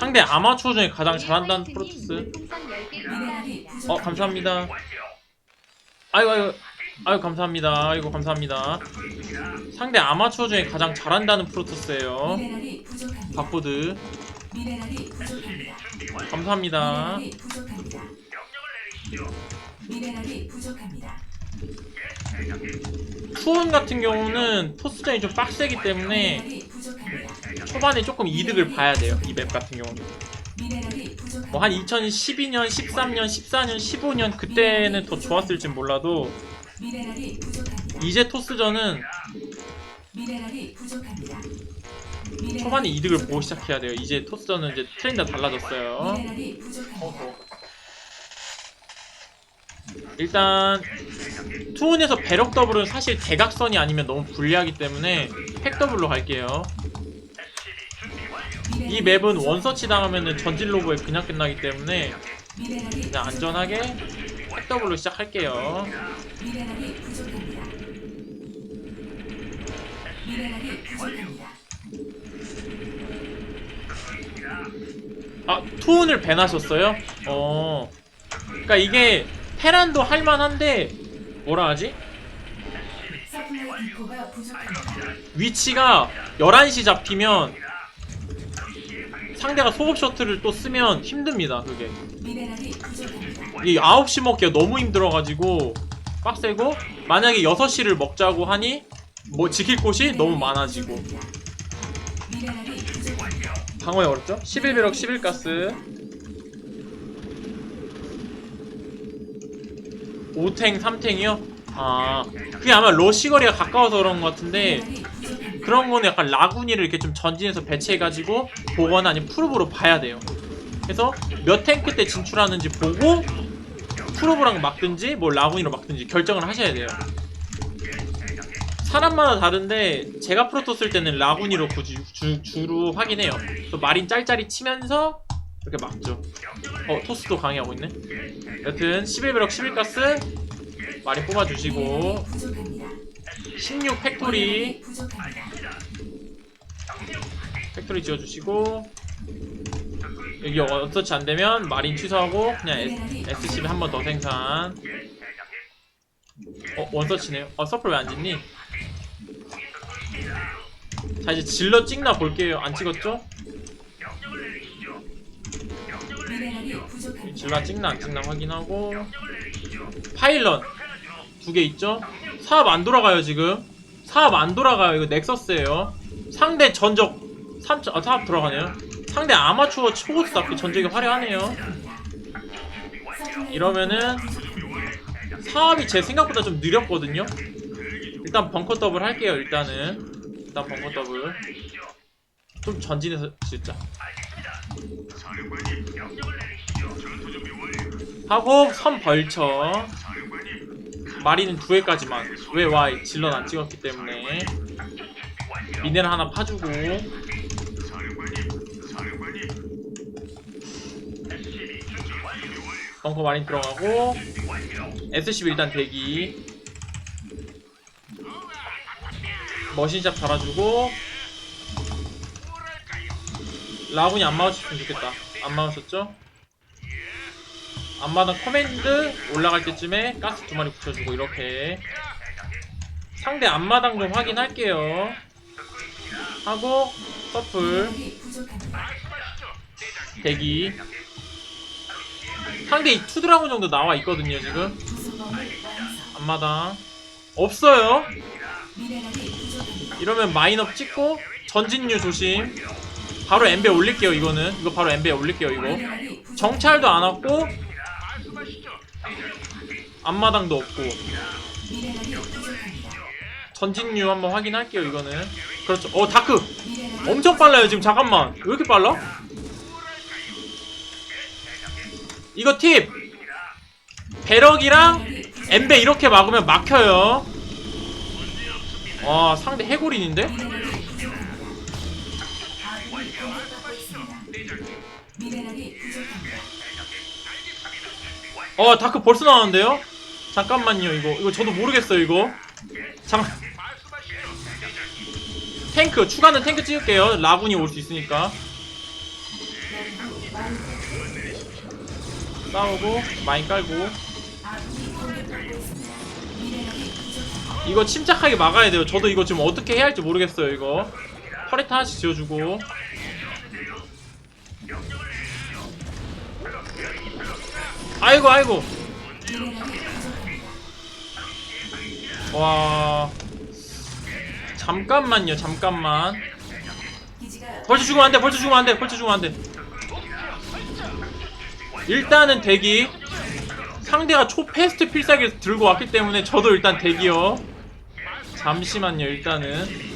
상대 아마추어 중에 가장 잘한다는 프로토스. 미네랄이 어. 감사합니다. 아이고 아이고 아이고 감사합니다. 아이고 감사합니다. 상대 아마추어 중에 가장 잘한다는 프로토스예요. 바코드. 감사합니다. 투원 같은 경우는 토스전이 좀 빡세기 때문에 초반에 조금 이득을 봐야 돼요. 이 맵 같은 경우는. 뭐 한 2012년, 13년, 14년, 15년 그때는 더 좋았을지 몰라도. 이제 토스전은 초반에 이득을 보고. 시작해야 돼요. 이제 토스전은 이제 트렌드가 달라졌어요. 일단 투혼에서 배럭 더블은 사실 대각선이 아니면 너무 불리하기 때문에 팩 더블로 갈게요. 이 맵은 원서치 당하면은 전진 로브에 그냥 끝나기 때문에 그냥 안전하게 팩 더블로 시작할게요. 아 투혼을 밴하셨어요? 어. 그러니까 이게 테란도 할만한데 뭐라 하지? 위치가 11시 잡히면 상대가 소급 셔틀을 또 쓰면 힘듭니다 그게. 이 9시 먹기가 너무 힘들어가지고 빡세고 만약에 6시를 먹자고 하니 뭐 지킬 곳이 너무 많아지고. 방어에 어렵죠? 11배럭 11가스 5탱 3탱이요? 아 그게 아마 러시거리가 가까워서 그런 것 같은데 그런 거는 약간 라구니를 이렇게 좀 전진해서 배치해가지고 보거나 아니면 프로브로 봐야 돼요. 그래서 몇 탱크 때 진출하는지 보고 프로브랑 막든지 뭐 라구니로 막든지 결정을 하셔야 돼요. 사람마다 다른데 제가 프로토 쓸 때는 라구니로 굳이 주, 주로 하긴 해요. 또 마린 짤짤이 치면서 이렇게 막죠. 어 토스도 강해하고 있네. 여튼 11배럭 11가스 마린 뽑아주시고. 16 팩토리. 팩토리 지어주시고 여기 어서치 안되면 마린 취소하고 그냥 SCB 한 번 더 생산 어 원서치네요 어 서플 왜 안 짓니? 자 이제 질러 찍나 볼게요 안 찍었죠? 질러 찍나 안 찍나 확인하고 파일럿 두 개 있죠? 사업 안 돌아가요 지금? 사업 안 돌아가요. 이거 넥서스예요. 상대 전적 3천 아 사업 돌아가네요. 상대 아마추어 초고스답게 전적이 화려하네요. 이러면은 사업이 제 생각보다 좀 느렸거든요. 일단 벙커 더블 할게요 일단은. 일단 벙커 더블. 좀 전진해서 진짜. 하고 선 벌쳐 마리는 두 회까지만 왜 와? 질럿 안 찍었기 때문에 미네랄 하나 파주고 벙커 마린 들어가고 SCB 일단 대기 머신샵 달아주고 라군이 안 막아줬으면 좋겠다 안 막아줬죠? 앞마당 커맨드 올라갈 때쯤에 가스 두 마리 붙여주고 이렇게 상대 앞마당 좀 확인할게요 하고 서플. 대기 상대 이 투드라곤 정도 나와 있거든요 지금. 앞마당 없어요. 이러면 마인업 찍고 전진류 조심 바로 엠베 올릴게요 이거는 이거 바로 엠베 올릴게요 이거. 정찰도 안 왔고 앞마당도 없고. 전진류 한번 확인할게요 이거는. 그렇죠. 어 다크! 엄청 빨라요 지금. 잠깐만. 왜 이렇게 빨라? 이거 팁! 배럭이랑 엠베 이렇게 막으면 막혀요. 와 상대 해골인인데? 어 다크 벌써 나왔는데요? 잠깐만요 이거. 이거 저도 모르겠어요 이거. 잠깐 탱크 추가는 탱크 찍을게요. 라군이 올 수 있으니까. 싸우고 마인 깔고. 이거 침착하게 막아야 돼요. 저도 이거 지금 어떻게 해야 할지 모르겠어요 이거. 터렛 하나씩 지어주고 아이고 아이고. 와. 잠깐만요 잠깐만. 벌써 죽으면 안돼 벌써 죽으면 안돼 벌써 죽으면 안돼. 일단은 대기. 상대가 초패스트 필살기 들고 왔기 때문에 저도 일단 대기요. 잠시만요 일단은.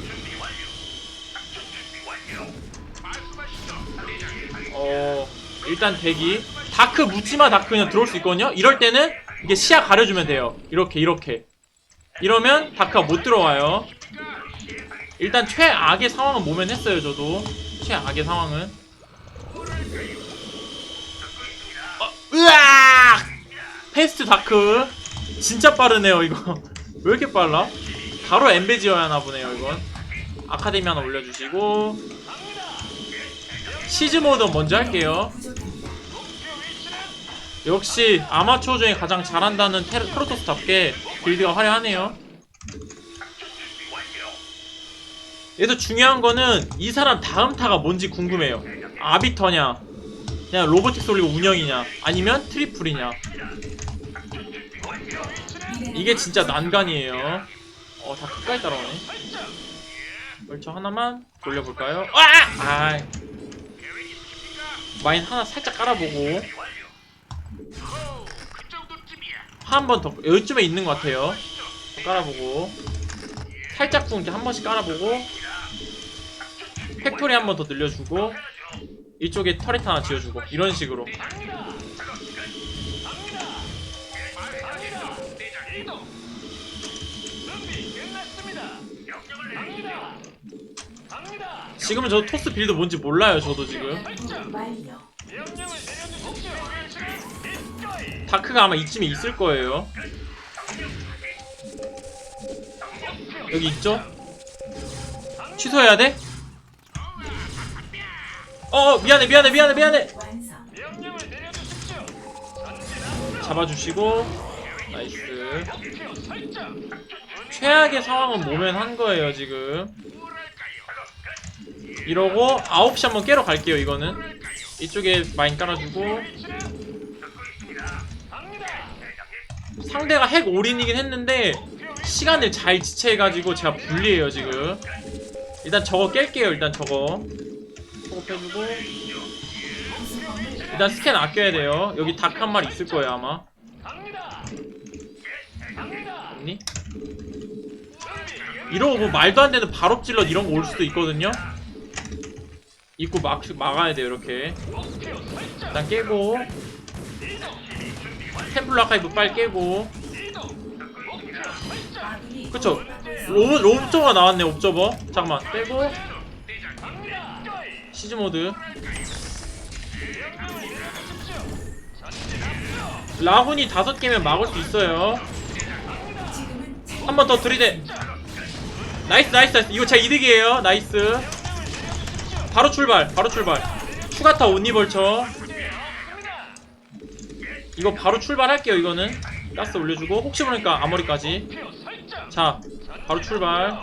어 일단 대기 다크 묻지마 다크 그냥 들어올 수 있거든요? 이럴 때는 이게 시야 가려주면 돼요. 이렇게 이렇게. 이러면 다크가 못 들어와요. 일단 최악의 상황은 모면했어요 저도? 최악의 상황은? 어, 으악! 패스트 다크. 진짜 빠르네요 이거. 왜 이렇게 빨라? 바로 엠베 지어야 하나 보네요 이건. 아카데미 하나 올려주시고. 시즈 모드 먼저 할게요. 역시 아마추어 중에 가장 잘한다는 테르, 프로토스답게 빌드가 화려하네요. 얘도 중요한 거는 이 사람 다음 타가 뭔지 궁금해요. 아비터냐, 그냥 로보틱스 올리고 운영이냐, 아니면 트리플이냐. 이게 진짜 난간이에요. 어, 다 끝까지 따라오네. 벌써 하나만 돌려볼까요? 아! 아! 마인 하나 살짝 깔아보고 한 번 더 여기쯤에 있는 것 같아요. 깔아보고. 살짝 쿵 이렇게 한 번씩 깔아보고. 팩토리 한 번 더 늘려주고. 이쪽에 터렛 하나 지어주고. 이런 식으로. 지금은 저 토스 빌드 뭔지 몰라요 저도 지금. 다크가 아마 이쯤에 있을 거예요 여기 있죠? 취소해야 돼? 어 미안해 미안해 미안해 미안해 완성. 잡아주시고 나이스 최악의 상황은 모면 한 거예요 지금 이러고 9시 한번 깨러 갈게요 이거는 이쪽에 마인 깔아주고 상대가 핵 올인이긴 했는데 시간을 잘 지체해가지고 제가 불리해요 지금. 일단 저거 깰게요 일단 저거. 소급해주고. 일단 스캔 아껴야 돼요. 여기 닭 한 마리 있을 거예요 아마. 없니? 이러고 뭐 말도 안 되는 발업질럿 이런 거 올 수도 있거든요. 입구 막, 막아야 돼요 이렇게. 일단 깨고 템플러 아카이브 빨리 깨고. 그쵸? 공격받고 있습니다. 로, 옵저버가 나왔네 옵저버. 잠깐만. 빼고. 시즈모드. 라훈이 다섯 개면 막을 수 있어요. 한 번 더 들이대. 나이스 나이스 나이스. 이거 제 이득이에요. 나이스. 바로 출발 바로 출발. 추가타 온니벌쳐 이거 바로 출발할게요 이거는. 가스 올려주고 혹시 모르니까 아머리까지. 자 바로 출발.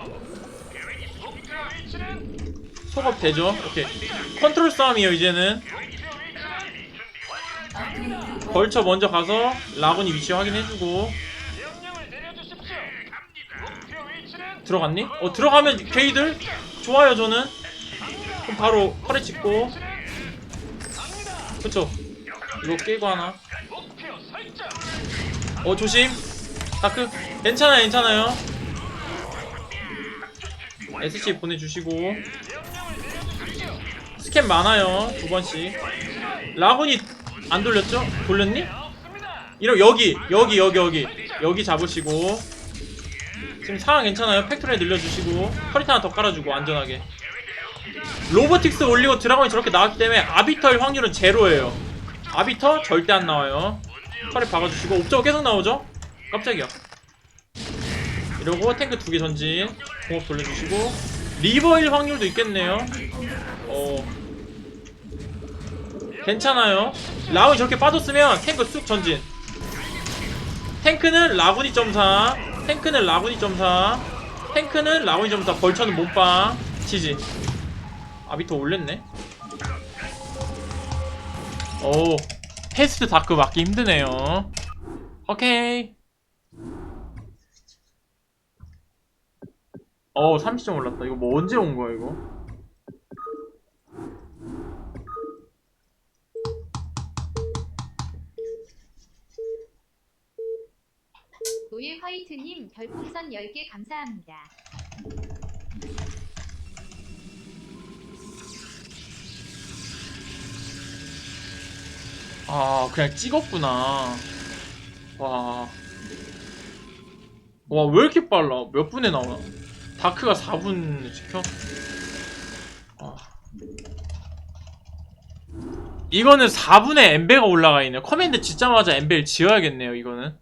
속업 되죠? 오케이. 컨트롤 싸움이에요 이제는. 벌쳐 먼저 가서 라군이 위치 확인해주고. 들어갔니? 어 들어가면 게이들? 좋아요 저는. 그럼 바로 허리 찍고. 그쵸? 이거 깨고 하나 어 조심. 다크. 괜찮아요 괜찮아요. SC 보내주시고. 스캔 많아요 두 번씩. 라군이 안 돌렸죠? 돌렸니? 이러 여기 여기 여기 여기. 여기 잡으시고. 지금 상황 괜찮아요? 팩토리 늘려주시고. 허리트 하나 더 깔아주고 안전하게. 로보틱스 올리고 드라곤이 저렇게 나왔기 때문에 아비터일 확률은 제로예요. 아비터 절대 안 나와요 털에 박아주시고 옵저버 계속 나오죠? 깜짝이야 이러고 탱크 두 개 전진 공업 돌려주시고 리버일 확률도 있겠네요 어 괜찮아요. 라운이 저렇게 빠졌으면 탱크 쑥 전진. 탱크는 라군이 점사. 탱크는 라군이 점사. 탱크는 라군이 점사. 벌처는 몸빵. 지지. 아비토 올렸네. 오. 패스트 다크 맞기 힘드네요. 오케이. 어, 30점 올랐다. 이거 뭐 언제 온 거야, 이거? 노예 화이트님 별풍선 10개 감사합니다. 아, 그냥 찍었구나. 와. 와, 왜 이렇게 빨라? 몇 분에 나오나? 다크가 4분 지켜? 아. 이거는 4분에 엠벨가 올라가 있네요. 커맨드 짓자마자 엠벨 지어야겠네요, 이거는.